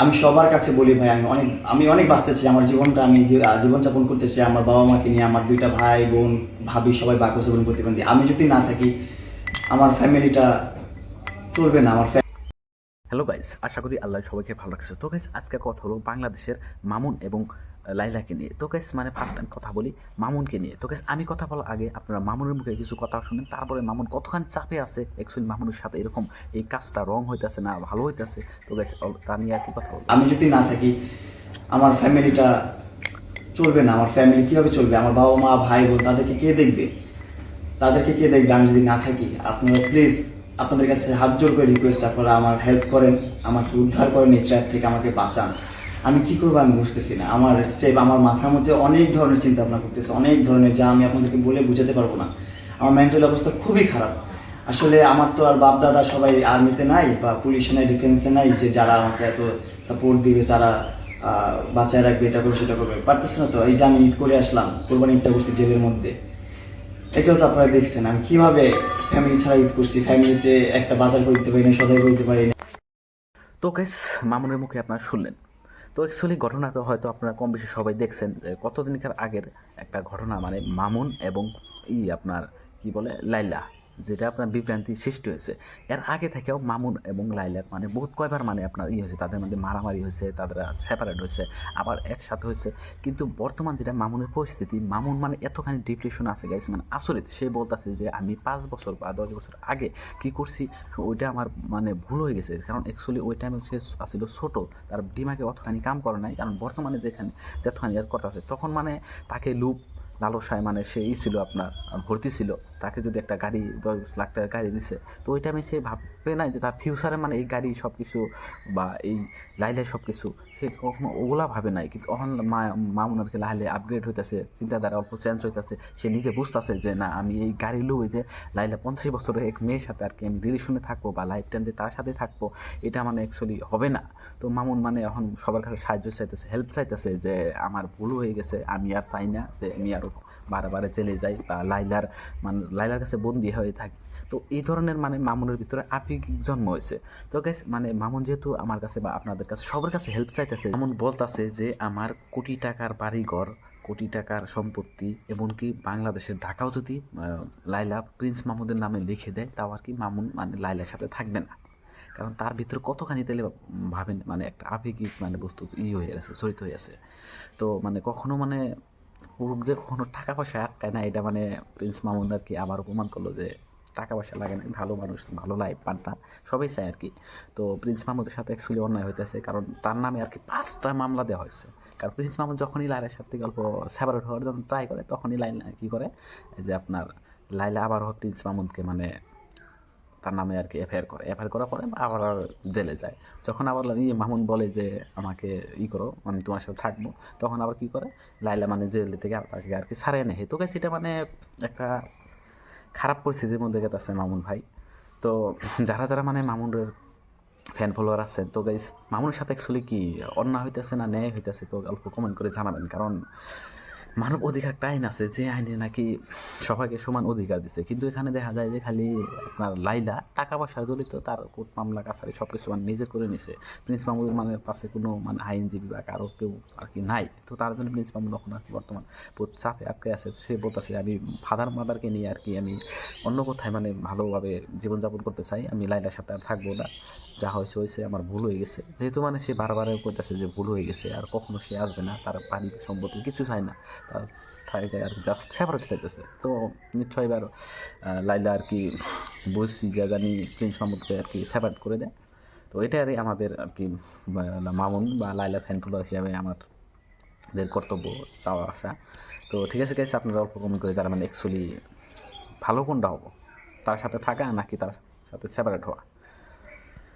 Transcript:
আমি সবার কাছে বলি ভাই, আমি অনেক আমি অনেক বাঁচতেছি। আমার জীবনটা আমি জীবনযাপন করতেছি, আমার বাবা মাকে নিয়ে, আমার দুইটা ভাই, বোন, ভাবি সবাই বাক্য জীবন প্রতিবন্ধী আমি যদি না থাকি, আমার ফ্যামিলিটা চলবে না, আমার হ্যালো গাইস আশা করি আল্লাহ সবাইকে ভালো লাগছে তো গাইস আজকে কথা হলো বাংলাদেশের মামুন এবং লাইলাকে নিয়ে। তো গাইস মানে ফার্স্ট টাইম কথা বলি মামুনকে নিয়ে। তো গাইস আমি কথা বলার আগে আপনারা মামুনের মুখে কিছু কথা শুনেন, তারপরে মামুন কতখানি চাপে আছে অ্যাকচুয়ালি মামুনের সাথে এরকম এই কাজটা রং হইতেছে না ভালো হইতেছে। তো গাইস তা নিয়ে আর কি কথা বলব? আমি যদি না থাকি, আমার ফ্যামিলিটা চলবে না। আমার ফ্যামিলি কীভাবে চলবে? আমার বাবা মা, ভাই বোন, তাদেরকে কে দেখবে? তাদেরকে কে দেখবে? আমি যদি না থাকি, আপনারা প্লিজ আপনাদের কাছে হাত জোর করে রিকোয়েস্ট আপনারা আমার হেল্প করেন, আমাকে উদ্ধার করেন এই ট্র্যাপ থেকে, আমাকে বাঁচান। আমি কি করব আমি বুঝতেছি না। আমার স্টেপ আমার মাথার মধ্যে অনেক ধরনের চিন্তা ভাবনা করতেছে, অনেক ধরনের যা আমি আপনাদেরকে বলে বুঝাতে পারব না। আমার মেন্টাল অবস্থা খুবই খারাপ। আসলে আমার তো আর বাপ দাদা সবাই আর্মিতে নাই বা পুলিশে নাই ডিফেন্সে নাই যে যারা আমাকে এত সাপোর্ট দিবে, তারা বাঁচায় রাখবে, এটা করবে, সেটা করবে। পারতেছে না তো, এই যে আমি ঈদ করে আসলাম, কোরবানি ঈদটা করছি জেলের মধ্যে। এটাও তো আপনারা দেখছেন, আমি কীভাবে ফ্যামিলি ছাড়া ঈদ করছি? ফ্যামিলিতে একটা বাজার করতে পারি না সদাই করতে পারি না তো কেস মামুনের মুখে আপনারা শুনলেন। তো অ্যাকচুয়ালি ঘটনাটা হয়তো আপনারা কম বেশি সবাই দেখছেন কতদিনকার আগের একটা ঘটনা মানে মামুন এবং ই আপনার কি বলে লাইলা যেটা আপনার বিভ্রান্তি সৃষ্টি হয়েছে। এর আগে থেকেও মামুন এবং লাইলার মানে বহুত কয়বার মানে আপনার ই হয়েছে, তাদের মধ্যে মারামারি হয়েছে, তাদের সেপারেট হয়েছে, আবার একসাথে হয়েছে। কিন্তু বর্তমান যেটা মামুনের পরিস্থিতি, মামুন মানে এতখানি ডিপ্রেশন আছে গাইছে মানে আসলে সে বলতেছে যে আমি পাঁচ বছর বা দশ বছর আগে কি করছি, ওইটা আমার মানে ভুল হয়ে গেছে। কারণ অ্যাকচুয়ালি ওই টাইমে সে আসলে ছোট, তার ডিমাকে অতখানি কাম করে নাই। কারণ বর্তমানে যেখানে যতখানি কথা আছে, তখন মানে তাকে লুপ, লালসায় মানে সে ই ছিল আপনার, ভর্তি ছিল। তাকে যদি একটা গাড়ি দশ লাখ টাকার গাড়ি দিছে, তো ওই টাইমে সে ভাববে না যে তার ফিউচারে মানে এই গাড়ি সব কিছু বা এই লাইলাই সব কিছু সে কখনো ওগুলা ভাবে নাই। কিন্তু অহন মামুন আর কি লাইলে আপগ্রেড হইতেছে, চিন্তাধারা অল্প চেঞ্জ হইতেছে, সে নিজে বুঝতেছে যে না, আমি এই গাড়ি লুই যে লাইলা পঞ্চাশ বছরের এক মেয়ের সাথে আর কি আমি রিলেশনে থাকব বা লাইফ টাইম যে তার সাথে থাকব, এটা মানে অ্যাকচুয়ালি হবে না। তো মামুন মানে এখন সবার কাছে সাহায্য চাইতেছে হেল্প চাইতেছে যে আমার ভুল হয়ে গেছে, আমি আর চাই না যে আমি আরও বারে বারে চলে যাই বা লাইলার মানে লাইলার কাছে বন্দি হয়ে থাকে। তো এই ধরনের মানে মামুনের ভিতরে আবেগিক জন্ম হয়েছে? তো গাইস মানে মামুন যেহেতু আমার কাছে বা আপনাদের কাছে সবার কাছে হেল্প চাইতেছে, মামুন বলতাছে যে আমার কোটি টাকার বাড়িঘর, কোটি টাকার সম্পত্তি, এমনকি বাংলাদেশের ঢাকাও যদি লাইলা প্রিন্স মামুদের নামে লিখে দেয়, তাও আর কি মামুন মানে লাইলার সাথে থাকবে না। কারণ তার ভিতরে কতখানি তাহলে ভাবেন মানে একটা আবেগিক মানে বস্তু ই হয়ে গেছে, জড়িত হয়ে আছে। তো মানে কখনো মানে পুরুষ যে কোনো টাকা পয়সা আটকায় না, এটা মানে প্রিন্স মামুন আর কি আবার অপমান করল যে টাকা পয়সা লাগে না, ভালো মানুষ, ভালো লাইফ পান্টা সবাই চায় আর কি তো প্রিন্স মাহমুদের সাথে অ্যাকচুয়ালি অন্যায় হইতেছে, কারণ তার নামে আর কি পাঁচটা মামলা দেওয়া হয়েছে। কারণ প্রিন্স মাহমুদ যখনই লাইলার সাথে গল্প সেপারেট হওয়ার জন্য ট্রাই করে তখনই লাইলা কী করে? যে আপনার লাইলা আবার হোক প্রিন্স মাহমুদকে মানে তার নামে আর কি এফআইআর করে। এফআইআর করার পরে আবার আর জেলে যায়। যখন আবার ইয়ে মামুন বলে যে, আমাকে ই করো, আমি তোমার সাথে থাকব। তখন আবার কি করে? লাইলা মানে জেল থেকে তাকে আর কি ছাড়ে নেয়। তো এটা মানে একটা খারাপ পরিস্থিতির মধ্যে গেছে মামুন ভাই। তো যারা যারা মানে মামুনের ফ্যান ফলোয়ার আছেন তো গাইস মামুনের সাথে অ্যাকচুয়ালি কি অন্যায় হইতেছে না ন্যায় হইতেছে, তো অল্প কমেন্ট করে জানাবেন। কারণ মানব অধিকার একটা আইন আছে যে আইনে নাকি সবাইকে সমান অধিকার দিচ্ছে কিন্তু এখানে দেখা যায় যে খালি আপনার লাইলা টাকা পয়সা জড়িত, তার কোর্ট মামলা, কাছারি সব কিছু মানে নিজে করে নিছে। প্রিন্স মামুদের মানে পাশে কোনো মানে আইনজীবী বা কারও কেউ আর কি নাই। তো তার জন্য প্রিন্স মামুন এখন আর কি বর্তমান চাপে আটকে আছে। সে বলতেছে, আমি ফাদার মাদারকে নিয়ে আর কি আমি অন্য কোথায় মানে ভালোভাবে জীবনযাপন করতে চাই। আমি লাইলার সাথে আর থাকব না। যা হয়েছে হয়েছে, আমার ভুল হয়ে গেছে। যেহেতু মানে সে বারবার করতেছে যে ভুল হয়ে গেছে, আর কখনো সে আসবে না। তার পানি সম্পত্তি কিছু চায় না। তার থাকে আর জাস্ট সেপারেট চাইতেছে তো নিশ্চয় এবার লাইলা আর কি বুঝছি যে জানি প্রিন্স মাহমুদকে আর কি সেপারেট করে দেয়। তো এটাই আমাদের আর কি মামুন বা লাইলা ফ্যান হিসাবে আমাদের কর্তব্য চাওয়া আসা। তো ঠিক আছে গেছে আপনারা অল্প কমেন্ট করে যারা মানে অ্যাকচুয়ালি ভালো কোনটা হব? তার সাথে থাকা নাকি তার সাথে সেপারেট হওয়া?